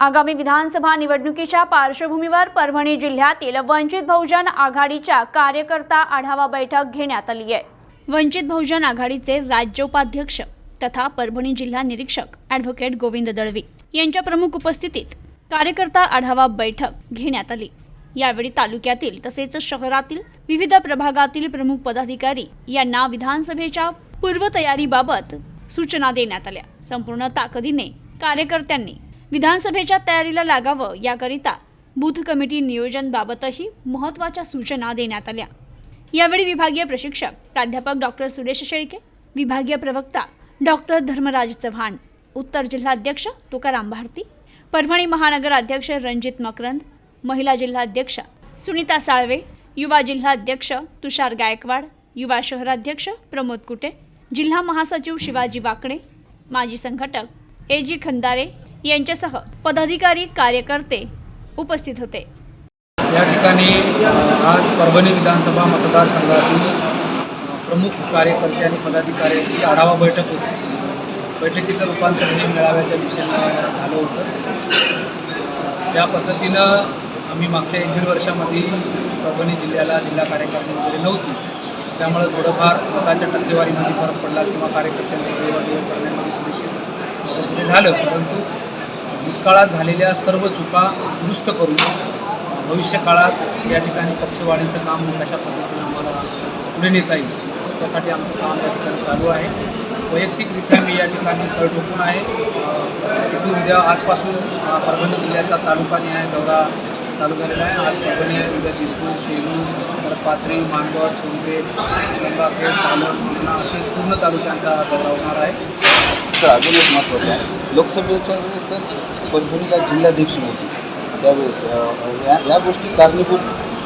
आगामी विधानसभा निवडणुकीच्या पार्श्वभूमीवर परभणी जिल्ह्यातील वंचित बहुजन आघाडीच्या कार्यकर्ता आढावा बैठक घेण्यात आली आहे. वंचित बहुजन आघाडीचे राज्य उपाध्यक्ष तथा परभणी जिल्हा निरीक्षक ॲडव्होकेट गोविंद दळवी यांच्या प्रमुख उपस्थितीत कार्यकर्ता आढावा बैठक घेण्यात आली. यावेळी तालुक्यातील तसेच शहरातील विविध प्रभागातील प्रमुख पदाधिकारी यांना विधानसभेच्या पूर्वतयारीबाबत सूचना देण्यात आल्या. संपूर्ण ताकदीने कार्यकर्त्यांनी विधानसभेच्या तयारीला लागावं याकरिता बूथ कमिटी नियोजनबाबतही महत्त्वाच्या सूचना देण्यात आल्या. यावेळी विभागीय प्रशिक्षक प्राध्यापक डॉक्टर सुरेश शेळके विभागीय प्रवक्ता डॉक्टर धर्मराज चव्हाण उत्तर जिल्हाध्यक्ष तुकाराम भारती परभणी महानगर अध्यक्ष रणजित मकरंद महिला जिल्हाध्यक्ष सुनीता साळवे युवा जिल्हाध्यक्ष तुषार गायकवाड युवा शहराध्यक्ष प्रमोद कुटे जिल्हा महासचिव शिवाजी वाकडे माजी संघटक ए जी खंदारे यांच्यासह पदाधिकारी कार्यकर्ते उपस्थित होते. या ठिकाणी आज परभणी विधानसभा मतदारसंघातील प्रमुख कार्यकर्ते आणि पदाधिकाऱ्यांची आढावा बैठक होती. बैठकीचं रूपांतर हे मेळाव्याच्या दिशेनं झालं होतं. त्या पद्धतीनं आम्ही मागच्या एक दीड वर्षामध्ये परभणी जिल्ह्याला जिल्हा कार्यकारिणी वगैरे नव्हती त्यामुळे थोडंफार स्वतःच्या टक्केवारीमध्ये फरक पडला किंवा कार्यकर्त्यांच्या करण्यामध्ये थोडीशी झालं. परंतु भूतकाळात झालेल्या सर्व चुका दुरुस्त करून भविष्यकाळात या ठिकाणी पक्षवाढीचं काम कशा पद्धतीनं आम्हाला पुढे नेता येईल. त्यासाठी आमचं काम या ठिकाणी चालू आहे. वैयक्तिकरित्या मी या ठिकाणी तळटोकून आहे. इथून उद्या आजपासून परभणी जिल्ह्याचा तालुका तालुकानिहाय दौरा चालू झालेला आहे. आज परभणी आहे उद्या जिंतूर शेलू परत पाथरी मानवत सोनपेठ गंगाखेड पालम पूर्णा असे पूर्ण तालुक्यांचा दौरा होणार आहे. सर अजून एक महत्त्वाचं आहे. लोकसभेच्या वेळेस सर परभणीला जिल्हाध्यक्ष नव्हते. त्यावेळेस या या गोष्टी कारणीभूत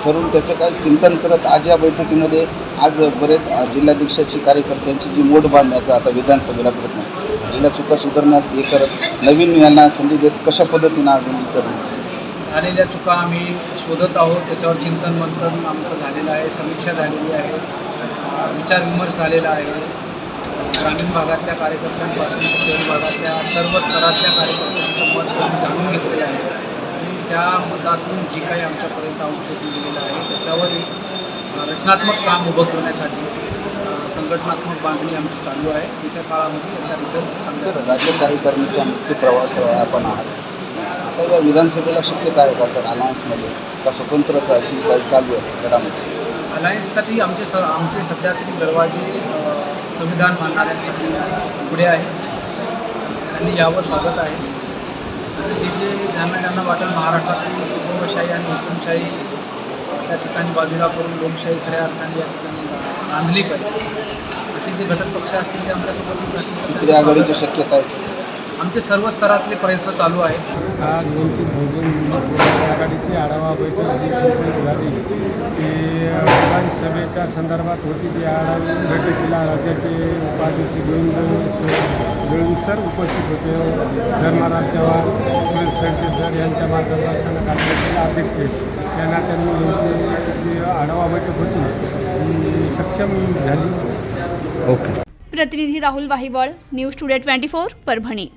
ठरून त्याचं काय चिंतन करत आज या बैठकीमध्ये आज बरेच अ, जिल्हाध्यक्षाची कार्यकर्त्यांची जी मोठ बांधण्याचा आता विधानसभेला प्रयत्न आहे. झालेल्या चुका सुधारण्यात हे करत नवीन यांना संधी देत कशा पद्धतीनं अजून करून झालेल्या चुका आम्ही शोधत आहोत त्याच्यावर चिंतन मंथन आमचं झालेलं आहे समीक्षा झालेली आहे विचार विचारविमर्श झालेला आहे. ग्रामीण भागातल्या कार्यकर्त्यांपासून ते शहरी भागातल्या सर्व स्तरातल्या कार्यकर्त्यांचं मत आम्ही जाणून घेतलेलं आहे. आणि त्या मतातून जी काही आमच्यापर्यंत आउटपुट दिलेलं आहे त्याच्यावर एक रचनात्मक काम उभं करण्यासाठी संघटनात्मक बांधणी आमची चालू आहे. येत्या काळामध्ये याचा रिझल्ट सर राज्य कार्यकारिणीच्या मृत्यू प्रवाह आपण आहात. आता या विधानसभेला शक्यता आहे का सर अलायन्समध्ये का स्वतंत्रच अशी काही चालू आहे गडामध्ये अलायन्ससाठी आमचे स आमचे सध्या तरी दरवाजे अ, संविधान मानणाऱ्यांसाठी पुढे आहेत. त्यांनी यावं स्वागत आहे. आणि जे जे ज्यांना ज्यांना वाटेल महाराष्ट्रातली कुटुंबशाही आणि हुकुमशाही अ, त्या ठिकाणी बाजूला करून लोकशाही खऱ्या अर्थाने या ठिकाणी बांधली पाहिजे. असे जे घटक पक्ष असतील ते आमच्यासोबत येत असतील तर तिसऱ्या आघाडीची शक्यता आहे सर. आमचे सर्व स्तरातले प्रयत्न चालू आहेत. आज वंचित बहुजन आघाडीची आढावा बैठक जी संपन्न झाली. ती विधानसभेच्या संदर्भात होती ती आढावा बैठकीला राज्याचे उपाध्यक्ष गोविंद दळवी सर उपस्थित होते. धर्मराज चव्हाण सुरेश सरके सर यांच्या मार्गदर्शनाखाली अध्यक्ष यांना त्यांनी यांची जी आढावा बैठक होती सक्षम झाली. प्रतिनिधी Rahul Wahiwal news today twenty four Parbhani.